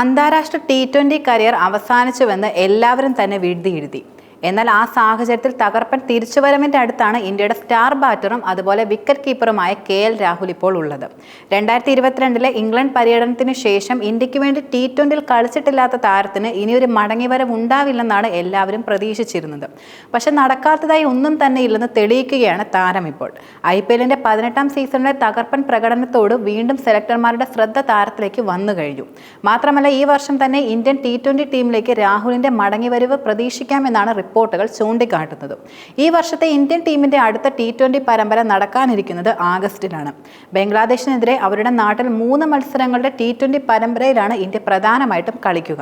അന്താരാഷ്ട്ര T twenty career അവസാനിച്ചുവെന്ന് എല്ലാവരും തന്നെ വീഴ്ത്തിയിരുത്തി. എന്നാൽ ആ സാഹചര്യത്തിൽ തകർപ്പൻ തിരിച്ചുവരവിന്റെ അടുത്താണ് ഇന്ത്യയുടെ സ്റ്റാർ ബാറ്ററും അതുപോലെ വിക്കറ്റ് കീപ്പറുമായ കെ എൽ രാഹുൽ ഇപ്പോൾ ഉള്ളത്. രണ്ടായിരത്തി ഇരുപത്തിരണ്ടിലെ ഇംഗ്ലണ്ട് പര്യടനത്തിന് ശേഷം ഇന്ത്യയ്ക്ക് വേണ്ടി ടി ട്വന്റിയിൽ കളിച്ചിട്ടില്ലാത്ത താരത്തിന് ഇനിയൊരു മടങ്ങിവരവ് ഉണ്ടാവില്ലെന്നാണ് എല്ലാവരും പ്രതീക്ഷിച്ചിരുന്നത്. പക്ഷെ നടക്കാത്തതായി ഒന്നും തന്നെ ഇല്ലെന്ന് തെളിയിക്കുകയാണ് താരം ഇപ്പോൾ. ഐ പി എല്ലിന്റെ പതിനെട്ടാം സീസണിലെ തകർപ്പൻ പ്രകടനത്തോട് വീണ്ടും സെലക്ടർമാരുടെ ശ്രദ്ധ താരത്തിലേക്ക് വന്നു കഴിഞ്ഞു. മാത്രമല്ല ഈ വർഷം തന്നെ ഇന്ത്യൻ ടി ട്വന്റി ടീമിലേക്ക് രാഹുലിന്റെ മടങ്ങിവരവ് പ്രതീക്ഷിക്കാമെന്നാണ് റിപ്പോർട്ടുകൾ ചൂണ്ടിക്കാട്ടുന്നത്. ഈ വർഷത്തെ ഇന്ത്യൻ ടീമിന്റെ അടുത്ത ടി ട്വന്റി പരമ്പര നടക്കാനിരിക്കുന്നത് ആഗസ്റ്റിലാണ്. ബംഗ്ലാദേശിനെതിരെ അവരുടെ നാട്ടിൽ മൂന്ന് മത്സരങ്ങളുടെ ടി ട്വന്റി പരമ്പരയിലാണ് ഇന്ത്യ പ്രധാനമായിട്ടും കളിക്കുക.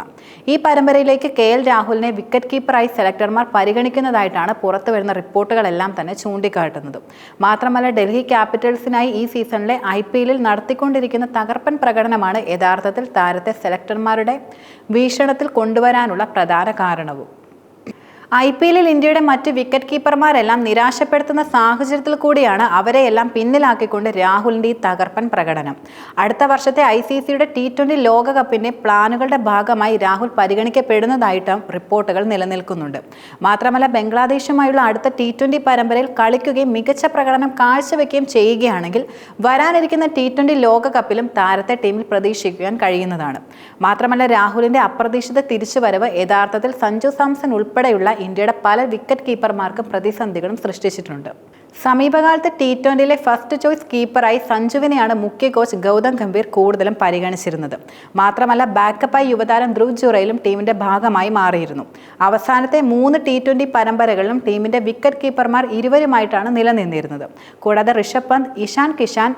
ഈ പരമ്പരയിലേക്ക് കെ എൽ രാഹുലിനെ വിക്കറ്റ് കീപ്പറായി സെലക്ടർമാർ പരിഗണിക്കുന്നതായിട്ടാണ് പുറത്തു വരുന്ന റിപ്പോർട്ടുകളെല്ലാം തന്നെ ചൂണ്ടിക്കാട്ടുന്നത്. മാത്രമല്ല ഡൽഹി ക്യാപിറ്റൽസിനായി ഈ സീസണിലെ ഐ പി എല്ലിൽ നടത്തിക്കൊണ്ടിരിക്കുന്ന തകർപ്പൻ പ്രകടനമാണ് യഥാർത്ഥത്തിൽ താരത്തെ സെലക്ടർമാരുടെ വീക്ഷണത്തിൽ കൊണ്ടുവരാനുള്ള പ്രധാന കാരണവും. ഐ പി എല്ലിൽ ഇന്ത്യയുടെ മറ്റ് വിക്കറ്റ് കീപ്പർമാരെല്ലാം നിരാശപ്പെടുത്തുന്ന സാഹചര്യത്തിൽ കൂടിയാണ് അവരെയെല്ലാം പിന്നിലാക്കിക്കൊണ്ട് രാഹുലിന്റെ ഈ തകർപ്പൻ പ്രകടനം. അടുത്ത വർഷത്തെ ഐ സി സിയുടെ ടി ട്വന്റി ലോകകപ്പിന്റെ പ്ലാനുകളുടെ ഭാഗമായി രാഹുൽ പരിഗണിക്കപ്പെടുന്നതായിട്ടും റിപ്പോർട്ടുകൾ നിലനിൽക്കുന്നുണ്ട്. മാത്രമല്ല ബംഗ്ലാദേശുമായുള്ള അടുത്ത ടി ട്വന്റി പരമ്പരയിൽ കളിക്കുകയും മികച്ച പ്രകടനം കാഴ്ചവെക്കുകയും ചെയ്യുകയാണെങ്കിൽ വരാനിരിക്കുന്ന ടി ട്വന്റി ലോകകപ്പിലും താരത്തെ ടീമിൽ പ്രതീക്ഷിക്കാൻ കഴിയുന്നതാണ്. മാത്രമല്ല രാഹുലിന്റെ അപ്രതീക്ഷിത തിരിച്ചുവരവ് യഥാർത്ഥത്തിൽ സഞ്ജു സാംസൺ ഉൾപ്പെടെയുള്ള ഇന്ത്യയുടെ പല വിക്കറ്റ് കീപ്പർമാർക്കും പ്രതിസന്ധികളും സൃഷ്ടിച്ചിട്ടുണ്ട്. സമീപകാലത്ത് ടി ട്വന്റിയിലെ ഫസ്റ്റ് ചോയ്സ് കീപ്പറായി സഞ്ജുവിനെയാണ് മുഖ്യ കോച്ച് ഗൗതം ഗംഭീർ കൂടുതലും പരിഗണിച്ചിരുന്നത്. മാത്രമല്ല ബാക്കപ്പായി യുവതാരം ധ്രുവ് ജുറയിലും ടീമിന്റെ ഭാഗമായി മാറിയിരുന്നു. അവസാനത്തെ മൂന്ന് ടി ട്വന്റി പരമ്പരകളിലും ടീമിന്റെ വിക്കറ്റ് കീപ്പർമാർ ഇരുവരുമായിട്ടാണ് നിലനിന്നിരുന്നത്. കൂടാതെ ഋഷഭ് പന്ത് ഇഷാൻ കിഷാൻ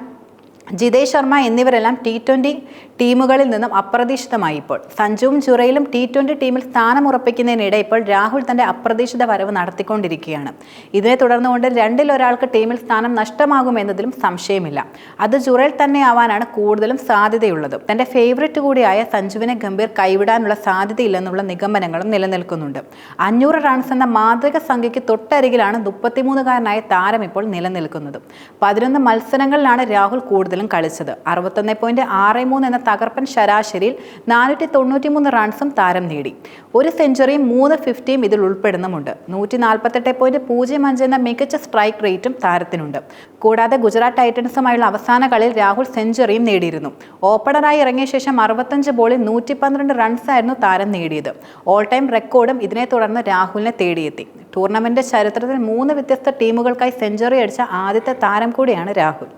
ജിതേഷ് ശർമ്മ എന്നിവരെല്ലാം ടി ട്വന്റി ടീമുകളിൽ നിന്നും അപ്രതീക്ഷിതമായി ഇപ്പോൾ. സഞ്ജുവും ജുറയിലും ടി ട്വന്റി ടീമിൽ സ്ഥാനമുറപ്പിക്കുന്നതിനിടെ ഇപ്പോൾ രാഹുൽ തന്റെ അപ്രതീക്ഷിത വരവ് നടത്തിക്കൊണ്ടിരിക്കുകയാണ്. ഇതിനെ തുടർന്നുകൊണ്ട് രണ്ടിൽ ഒരാൾക്ക് ടീമിൽ സ്ഥാനം നഷ്ടമാകുമെന്നതിലും സംശയമില്ല. അത് ജുറയിൽ തന്നെ ആവാനാണ് കൂടുതലും സാധ്യതയുള്ളത്. തന്റെ ഫേവററ്റ് കൂടിയായ സഞ്ജുവിനെ ഗംഭീർ കൈവിടാനുള്ള സാധ്യതയില്ലെന്നുള്ള നിഗമനങ്ങളും നിലനിൽക്കുന്നുണ്ട്. അഞ്ഞൂറ് റൺസ് എന്ന മാതൃക സംഖ്യയ്ക്ക് തൊട്ടരികിലാണ് മുപ്പത്തിമൂന്നുകാരനായ താരം ഇപ്പോൾ നിലനിൽക്കുന്നത്. പതിനൊന്ന് മത്സരങ്ങളിലാണ് രാഹുൽ കൂടുതലും കളിച്ചത്. അറുപത്തൊന്ന് പോയിന്റ് ആറ് മൂന്ന് എന്ന തകർപ്പൻ ശരാശരിയിൽ നാനൂറ്റി തൊണ്ണൂറ്റി മൂന്ന് റൺസും താരം നേടി. ഒരു സെഞ്ചുറിയും മൂന്ന് ഫിഫ്റ്റിയും ഇതിൽ ഉൾപ്പെടുന്നുമുണ്ട്. നൂറ്റി നാൽപ്പത്തെട്ട് പോയിന്റ് പൂജ്യം അഞ്ച് എന്ന മികച്ച സ്ട്രൈക്ക് റേറ്റും താരത്തിനുണ്ട്. കൂടാതെ ഗുജറാത്ത് ടൈറ്റൻസുമായുള്ള അവസാന കളിയിൽ രാഹുൽ സെഞ്ചുറിയും നേടിയിരുന്നു. ഓപ്പണറായി ഇറങ്ങിയ ശേഷം അറുപത്തഞ്ച് ബോളിൽ നൂറ്റി പന്ത്രണ്ട് റൺസായിരുന്നു താരം നേടിയത്. ഓൾ ടൈം റെക്കോർഡും ഇതിനെ തുടർന്ന് രാഹുലിനെ തേടിയെത്തി. ടൂർണമെന്റ് ചരിത്രത്തിൽ മൂന്ന് വ്യത്യസ്ത ടീമുകൾക്കായി സെഞ്ചുറി അടിച്ച ആദ്യത്തെ താരം കൂടിയാണ് രാഹുൽ.